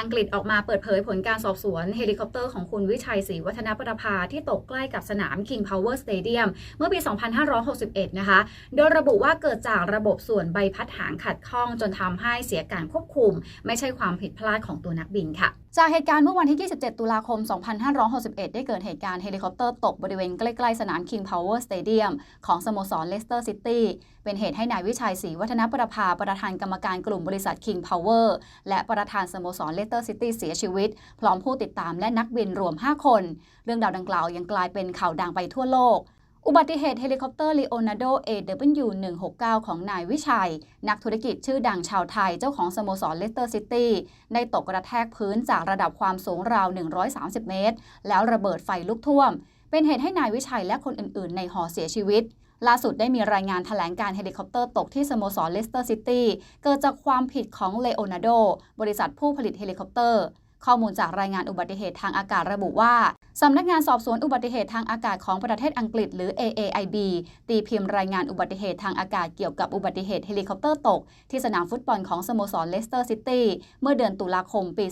อังกฤษออกมาเปิดเผยผลการสอบสวนเฮลิคอปเตอร์ของคุณวิชัยศรีวัฒนประภาที่ตกใกล้กับสนาม King Power Stadium เมื่อปี 2561 นะคะ โดยระบุว่าเกิดจากระบบส่วนใบพัดหางขัดข้องจนทำให้เสียการควบคุม ไม่ใช่ความผิดพลาดของตัวนักบินค่ะจากเหตุการณ์เมื่อวันที่ 27 ตุลาคม 2561 ได้เกิดเหตุการณ์เฮลิคอปเตอร์ตกบริเวณใกล้ ๆ สนาม King Power Stadium ของสโมสรเลสเตอร์ซิตี้ เป็นเหตุให้นายวิชัยศรีวัฒนประภาประธานกรรมการกลุ่มบริษัท King Power และประธานสโมสรเลสเตอร์ซิตี้เสียชีวิต พร้อมผู้ติดตามและนักบินรวม 5 คน เรื่องราวดังกล่าวยังกลายเป็นข่าวดังไปทั่วโลก อุบัติเหตุเฮลิคอปเตอร์ Leonardo AW169 ของนายวิชัย นักธุรกิจชื่อดังชาวไทยเจ้าของสโมสรเลสเตอร์ซิตี้ได้ตกกระแทกพื้นจากระดับความสูงราว 130 เมตร แล้วระเบิดไฟลุกท่วม เป็นเหตุให้นายวิชัยและคนอื่น ๆ ในหอเสียชีวิต ล่าสุดได้มีรายงานแถลงการเฮลิคอปเตอร์ตกที่สโมสรเลสเตอร์ซิตี้เกิดจากความผิดของเลโอนาร์โด บริษัทผู้ผลิตเฮลิคอปเตอร์ ข้อมูลจากรายงานอุบัติเหตุทางอากาศระบุว่า สำนักงานสอบสวนอุบัติเหตุทางอากาศของประเทศอังกฤษหรือ AAIB ตีพิมพ์รายงานอุบัติเหตุทางอากาศเกี่ยวกับอุบัติเหตุเฮลิคอปเตอร์ตก ที่สนามฟุตบอลของสโมสรเลสเตอร์ซิตี้เมื่อเดือนตุลาคมปี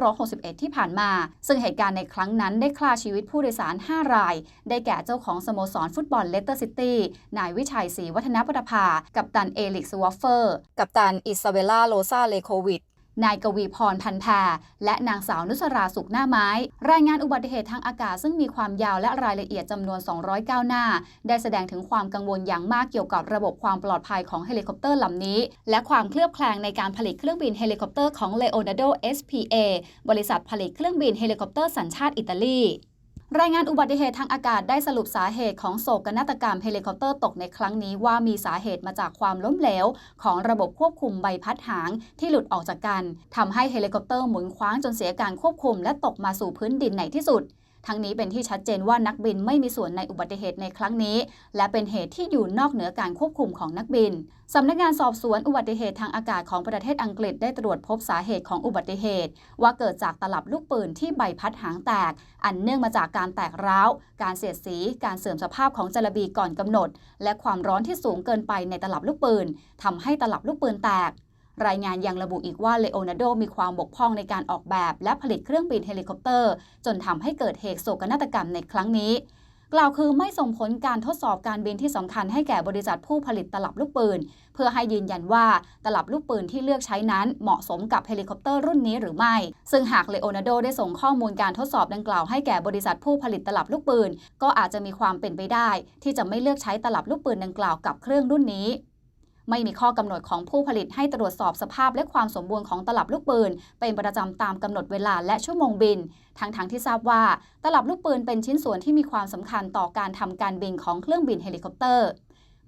2561 ที่ผ่านมา ซึ่งเหตุการณ์ในครั้งนั้นได้ฆ่าชีวิตผู้โดยสาร 5 ราย ได้แก่เจ้าของสโมสรฟุตบอลเลสเตอร์ซิตี้นายวิชัยศรีวัฒนประภา กับตันเอลิกสวอฟเฟอร์ กับตันอิซาเบล่าโลซาเลโควิด นายกวีพรพันแพรและนางสาวนุสราสุขหน้าไม้ รายงานอุบัติเหตุทางอากาศซึ่งมีความยาวและรายละเอียดจำนวน 209 หน้า ได้แสดงถึงความกังวลอย่างมากเกี่ยวกับระบบความปลอดภัยของเฮลิคอปเตอร์ลำนี้ และความเคลือบแคลงในการผลิตเครื่องบินเฮลิคอปเตอร์ของ Leonardo SPA บริษัทผลิตเครื่องบินเฮลิคอปเตอร์สัญชาติอิตาลี รายงานอุบัติเหตุทางอากาศได้สรุปสาเหตุของโศกนาฏกรรมเฮลิคอปเตอร์ตกในครั้งนี้ว่ามีสาเหตุมาจากความล้มเหลว ของระบบควบคุมใบพัดหางที่หลุดออกจากกันทำให้เฮลิคอปเตอร์หมุนคว้างจนเสียการควบคุมและตกมาสู่พื้นดินในที่สุด ทั้งนี้เป็นที่ชัดเจนว่านักบินไม่มีส่วนในอุบัติเหตุในครั้งนี้ และเป็นเหตุที่อยู่นอกเหนือการควบคุมของนักบินสำนักงานสอบสวนอุบัติเหตุทางอากาศของประเทศอังกฤษได้ตรวจพบสาเหตุของอุบัติเหตุ ว่าเกิดจากตลับลูกปืนที่ใบพัดหางแตก อันเนื่องมาจากการแตกร้าว การเสียดสี การเสื่อมสภาพของจรบีก่อนกำหนด และความร้อนที่สูงเกินไปในตลับลูกปืนทำให้ตลับลูกปืนแตก รายงานยังระบุอีกว่าเลโอนาร์โดมีความบกพร่องในการออกแบบ และผลิตเครื่องบินเฮลิคอปเตอร์ จนทำให้เกิดเหตุโศกนาฏกรรมในครั้งนี้ กล่าวคือไม่ส่งผลการทดสอบการบินที่สำคัญให้แก่บริษัทผู้ผลิตตลับลูกปืน เพื่อให้ยืนยันว่าตลับลูกปืนที่เลือกใช้นั้นเหมาะสมกับเฮลิคอปเตอร์รุ่นนี้หรือไม่ ซึ่งหากเลโอนาร์โดได้ส่งข้อมูลการทดสอบดังกล่าวให้แก่บริษัทผู้ผลิตตลับลูกปืน ก็อาจจะมีความเป็นไปได้ ที่จะไม่เลือกใช้ตลับลูกปืนดังกล่าวกับเครื่องรุ่นนี้ ไม่มีข้อกำหนดของผู้ผลิตให้ตรวจสอบสภาพและความสมบูรณ์ของตลับลูกปืน เป็นประจำตามกำหนดเวลาและชั่วโมงบิน ทั้งๆทที่ทราบว่า ตลับลูกปืนเป็นชิ้นส่วนที่มีความสำคัญต่อการทำการบินของเครื่องบินเฮลิคอปเตอร์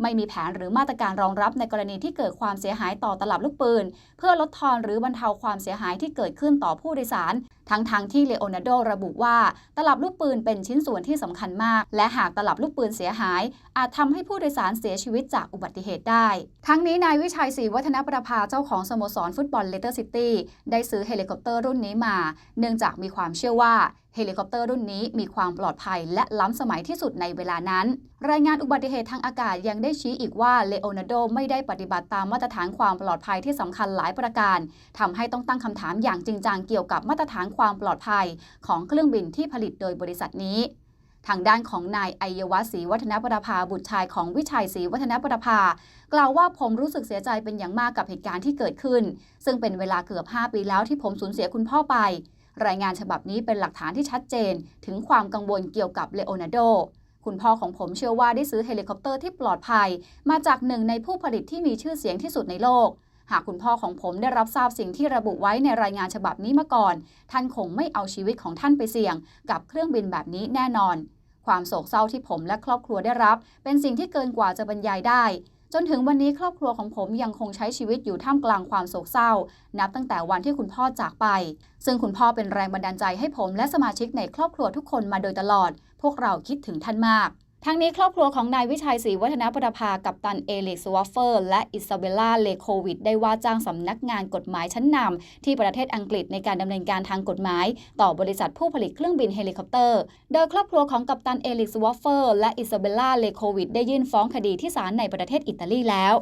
ไม่มีแผนหรือมาตรการรองรับในกรณีที่เกิดความเสียหายต่อตลับลูกปืน เพื่อลดทอนหรือบรรเทาความเสียหายที่เกิดขึ้นต่อผู้โดยสารทั้งๆทที่เลโอนาร์โดระบุว่า ตลับลูกปืนเป็นชิ้นส่วนที่สำคัญมาก และหากตลับลูกปืนเสียหาย อาจทำให้ผู้โดยสารเสียชีวิตจากอุบัติเหตุได้ ทั้งนี้นายวิชัยศรีวัฒนประภาเจ้าของสโมสรฟุตบอลเลเตอร์ซิตี้ได้ซื้อเฮลิคอปเตอร์รุ่นนี้มา เนื่องจากมีความเชื่อว่าเฮลิคอปเตอร์รุ่นนี้มีความปลอดภัยและล้ำสมัยที่สุดในเวลานั้น รายงานอุบัติเหตุทางอากาศยังได้ชี้อีกว่าเลโอนาร์โดไม่ได้ปฏิบัติตามมาตรฐานความปลอดภัยที่สำคัญหลายประการทำให้ต้องตั้งคำถามอย่างจริงจังเกี่ยวกับมาตรฐานความปลอดภัยของเครื่องบินที่ผลิตโดยบริษัทนี้ ทางด้านของนายอัยวัฒศรีวัฒนประภาบุตรชายของวิชัยศรีวัฒนประภากล่าวว่าผมรู้สึกเสียใจเป็นอย่างมากกับเหตุการณ์ที่เกิดขึ้น ซึ่งเป็นเวลาเกือบ 5 ปีแล้วที่ผมสูญเสียคุณพ่อไป รายงานฉบับนี้เป็นหลักฐานที่ชัดเจน ถึงความกังวลเกี่ยวกับเลโอนาร์โดคุณพ่อของผมเชื่อว่าได้ซื้อเฮลิคอปเตอร์ที่ปลอดภัย มาจากหนึ่งในผู้ผลิตที่มีชื่อเสียงที่สุดในโลก หากคุณพ่อของผมได้รับทราบสิ่งที่ระบุไว้ในรายงานฉบับนี้มาก่อน ท่านคงไม่เอาชีวิตของท่านไปเสี่ยง กับเครื่องบินแบบนี้แน่นอน ความโศกเศร้าที่ผมและครอบครัวได้รับ เป็นสิ่งที่เกินกว่าจะบรรยายได้ จนถึงวันนี้ครอบครัวของผมยังคงใช้ชีวิตอยู่ท่ามกลางความโศกเศร้า นับตั้งแต่วันที่คุณพ่อจากไป ซึ่งคุณพ่อเป็นแรงบันดาลใจให้ผมและสมาชิกในครอบครัวทุกคนมาโดยตลอด พวกเราคิดถึงท่านมาก ทั้งนี้ครอบครัวของนายวิชัยศรีวัฒนประภากับตันเอลิกสวอฟเฟอร์ และอิซาเบล่าเลโควิด ได้ว่าจ้างสำนักงานกฎหมายชั้นนำที่ประเทศอังกฤษในการดำเนินการทางกฎหมาย ต่อบริษัทผู้ผลิตเครื่องบินเฮลิคอปเตอร์ โดยครอบครัวของกัปตันเอลิกสวอฟเฟอร์ และอิซาเบล่าเลโควิด ได้ยื่นฟ้องคดีที่ศาลในประเทศอิตาลีแล้ว